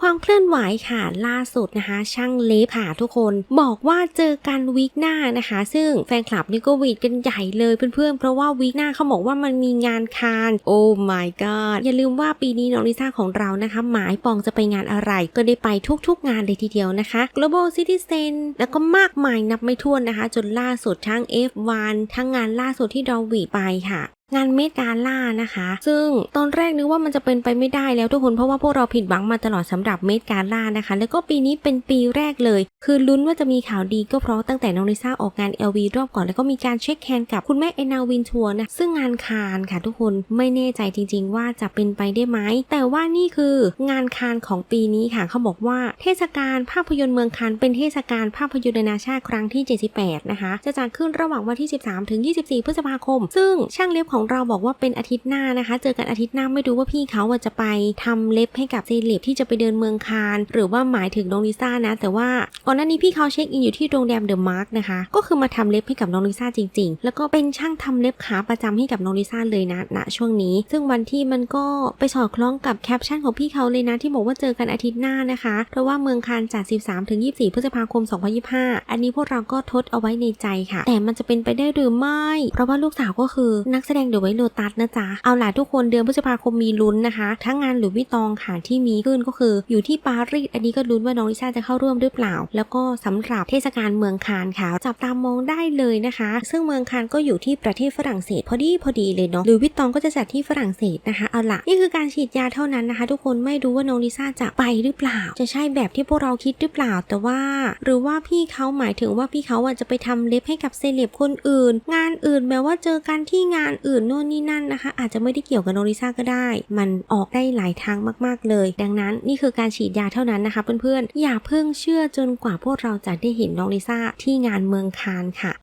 ความเคลื่อนไหวค่ะล่าสุดนะคะ ช่างเล็บค่ะทุกคนบอกว่าเจอกันวีคหน้านะคะ ซึ่งแฟนคลับนี่ก็วีดกันใหญ่เลยเพื่อนๆ เพราะว่าวีคหน้าเขาบอกว่ามันมีงานคานโอ้ my god อย่าลืมว่าปีนี้น้องลิซ่าของเรานะคะหมายปองจะไปงานอะไรก็ได้ไปทุกๆงานเลยทีเดียวนะคะ Global Citizen แล้วก็มากมายนับไม่ถ้วนนะคะ จนล่าสุดทั้ง F1 ทั้งงานล่าสุดที่เราวีไปค่ะ งานเมดกาล่านะคะ ซึ่งตอนแรกนึกว่ามันจะเป็นไปไม่ได้แล้วทุกคนเพราะว่าพวกเราผิดหวังมาตลอดสำหรับเมดกาล่านะคะ แล้วก็ปีนี้เป็นปีแรกเลย คือลุ้นว่าจะมีข่าวดีก็เพราะตั้งแต่น้องลิซ่าออกงาน LV รอบก่อนแล้วก็มีการเช็คแคนกับคุณแม่เอนาวินทัวร์นะซึ่งงานคานค่ะทุกคนไม่แน่ใจจริง ๆ ว่าจะเป็นไปได้ไหมแต่ว่านี่คืองานคานของปีนี้ค่ะเขาบอกว่าเทศกาลภาพยนตร์เมืองคานเป็นเทศกาลภาพยนตร์นานาชาติครั้งที่ 78 นะคะ จะจัดขึ้นระหว่างวันที่ 13 ถึง 24 พฤษภาคม ซึ่งช่างเล็บของเราบอกว่าเป็นอาทิตย์หน้านะคะ เจอกันอาทิตย์หน้าไม่รู้ว่าพี่เขาจะไปทำเล็บให้กับเซเลบที่จะไปเดินเมืองคานหรือว่าหมายถึงน้องลิซ่านะ แต่ว่าก่อนหน้านี้พี่เขาเช็คอินอยู่ที่โรงแรมเดอะมาร์กนะคะ ก็คือมาทำเล็บให้กับน้องลิซ่าจริง ๆ แล้วก็เป็นช่างทำเล็บขาประจำให้กับน้องลิซ่าเลยนะณช่วงนี้ ซึ่งวันที่มันก็ไปสอดคล้องกับแคปชั่นของพี่เขาเลยนะที่บอกว่าเจอกันอาทิตย์หน้านะคะ เพราะว่าเมืองคานจัด13ถึง24 พฤษภาคม 2025 อันนี้พวกเราก็ทดเอาไว้ในใจค่ะ แต่มันจะเป็นไปได้หรือไม่ เพราะว่าลูกสาวก็คือนักแสดงเดอะไว้โ o ตัสนะจ๊ะ เอาล่ะทุกคนเดือนพฤษภาคมมีลุ้นนะคะ ทั้งงานหรือวิตองค่ะที่มีขึ้นก็คือ อยู่ที่ปารีส อันนี้ก็ลุ้นว่าน้องลิซ่าจะเข้าร่วมหรือเปล่า แล้วก็สำหรับเทศกาลเมืองคานค่ะ จับตามองได้เลยนะคะ ซึ่งเมืองคานก็อยู่ที่ประเทศฝรั่งเศส พอดีพอดีเลยเนาะ หรือวิตองก็จะจัดที่ฝรั่งเศสนะคะ เอาล่ะ นี่คือการฉีดยาเท่านั้นนะคะ ทุกคนไม่รู้ว่าน้องลิซ่าจะไปหรือเปล่า จะใช่แบบที่พวกเราคิดหรือเปล่า แต่ว่า หรือว่าพี่เขาหมายถึงว่าพี่เขาอะจะไปทำเล็บให้กับเซเลบคนอื่น งานอื่นแบบว่าเจอกันที่งานอื่นโน่นนี่นั่นนะคะ อาจจะไม่ได้เกี่ยวกับโนริซาก็ได้ มันออกได้หลายทางมาก ๆ เลย ดังนั้นนี่คือการฉีดยาเท่านั้นนะคะเพื่อนๆ อย่าเพิ่งเชื่อจนกว่าพวกเราจะได้เห็นน้องลิซ่าที่งานเมืองคานค่ะ